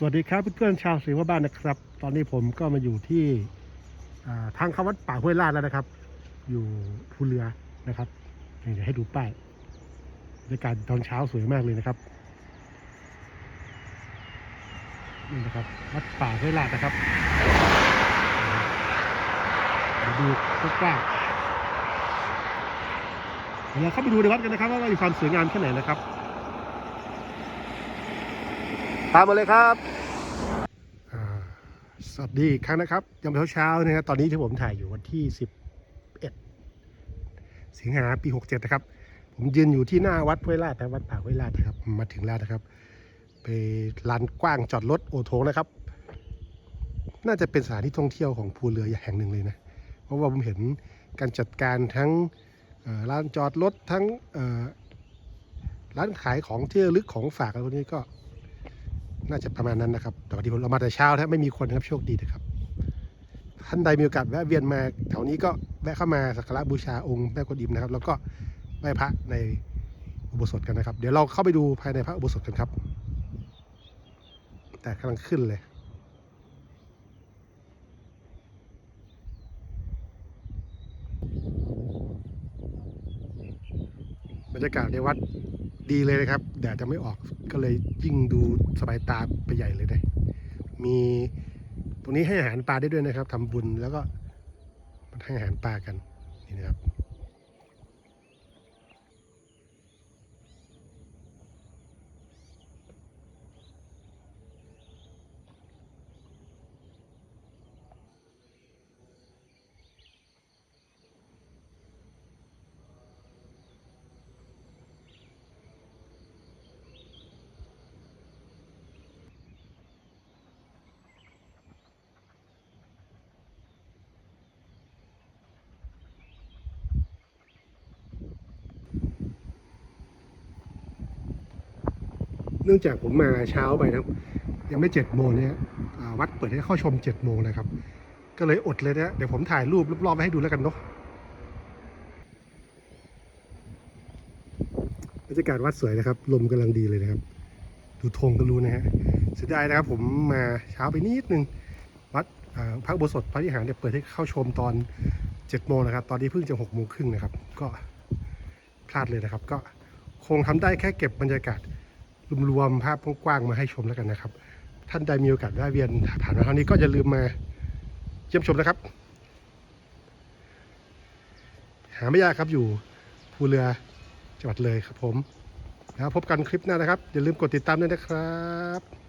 สวัสดีครับเพื่อนๆชาวสิงห์บ้านนะครับ ตอนนี้ผมก็มาอยู่ที่ทางเข้าวัดป่าห้วยลาดแล้วนะครับ อยู่ภูเรือนะครับเดี๋ยวให้ดูป้ายบรรยากาศตอนเช้าสวยมากเลยนะครับนี่นะครับวัดป่าห้วยลาดนะครับเดี๋ยวดูกว้างๆเดี๋ยวเราเข้าไปดูในวัดกันนะครับ ว่ามีความสวยงามแค่ไหนนะครับ ตามมาเลยครับสวัสดีอีกครั้งนะครับยามเช้าๆนะครับตอนนี้ที่ผมถ่ายอยู่วันที่ 11 สิงหาปี 67 นะครับ ผมยืนอยู่ที่หน้าวัดห้วยลาดนะวัดป่าห้วยลาดนะครับ มาถึงแล้วนะครับ ไปลานกว้างจอดรถโอโถงนะครับ น่าจะเป็นสถานที่ท่องเที่ยวของภูเรือแห่งหนึ่งเลยนะ เพราะว่าผมเห็นการจัดการทั้งลานจอดรถทั้งร้านขายของที่ระลึกของฝากอะไรพวกนี้ก็ น่าจะประมาณนั้นนะครับ แต่วันนี้เรามาแต่เช้าแทบไม่มีคนครับโชคดีนะครับ ท่านใดมีโอกาสแวะเวียนมาแถวนี้ก็แวะเข้ามาสักการะบูชาองค์แม่กวนอิมนะครับ แล้วก็ไหว้พระในอุโบสถกันนะครับ เดี๋ยวเราเข้าไปดูภายในพระอุโบสถกันครับ แต่กำลังขึ้นเลยบรรยากาศในวัด ดีเลยนะครับแดดจะไม่ออกก็เลยยิ่งดูสบายตาไปใหญ่เลยนะมีตรงนี้ให้อาหารปลาได้ด้วยนะครับทำบุญแล้วก็มันให้อาหารปลากันนี่นะครับ เนื่องจากผมมาเช้าไปนะครับ ยังไม่เจ็ดโมงเนี่ยวัดเปิดให้เข้าชมเจ็ดโมงนะครับ ก็เลยอดเลยนะเดี๋ยวผมถ่ายรูปรอบๆไว้ให้ดูแล้วกันเนาะบรรยากาศวัดสวยนะครับ ลมกำลังดีเลยนะครับ ดูธงก็รู้นะฮะเสียดายนะครับ ผมมาเช้าไปนิดนึงวัดพระอุโบสถพระวิหารเนี่ยเปิดให้เข้าชมตอนเจ็ดโมงนะครับ ตอนนี้เพิ่งจะหกโมงครึ่งนะครับ ก็พลาดเลยนะครับ ก็คงทำได้แค่เก็บบรรยากาศ รวมๆภาพกว้างๆมาให้ชมแล้วกันนะครับ ท่านใดมีโอกาสแวะเวียนผ่านมาทางนี้ก็อย่าลืมมาเยี่ยมชมนะครับ หาไม่ยากครับอยู่ภูเรือจังหวัดเลยครับผมแล้วพบกันคลิปหน้านะครับ อย่าลืมกดติดตามด้วยนะครับ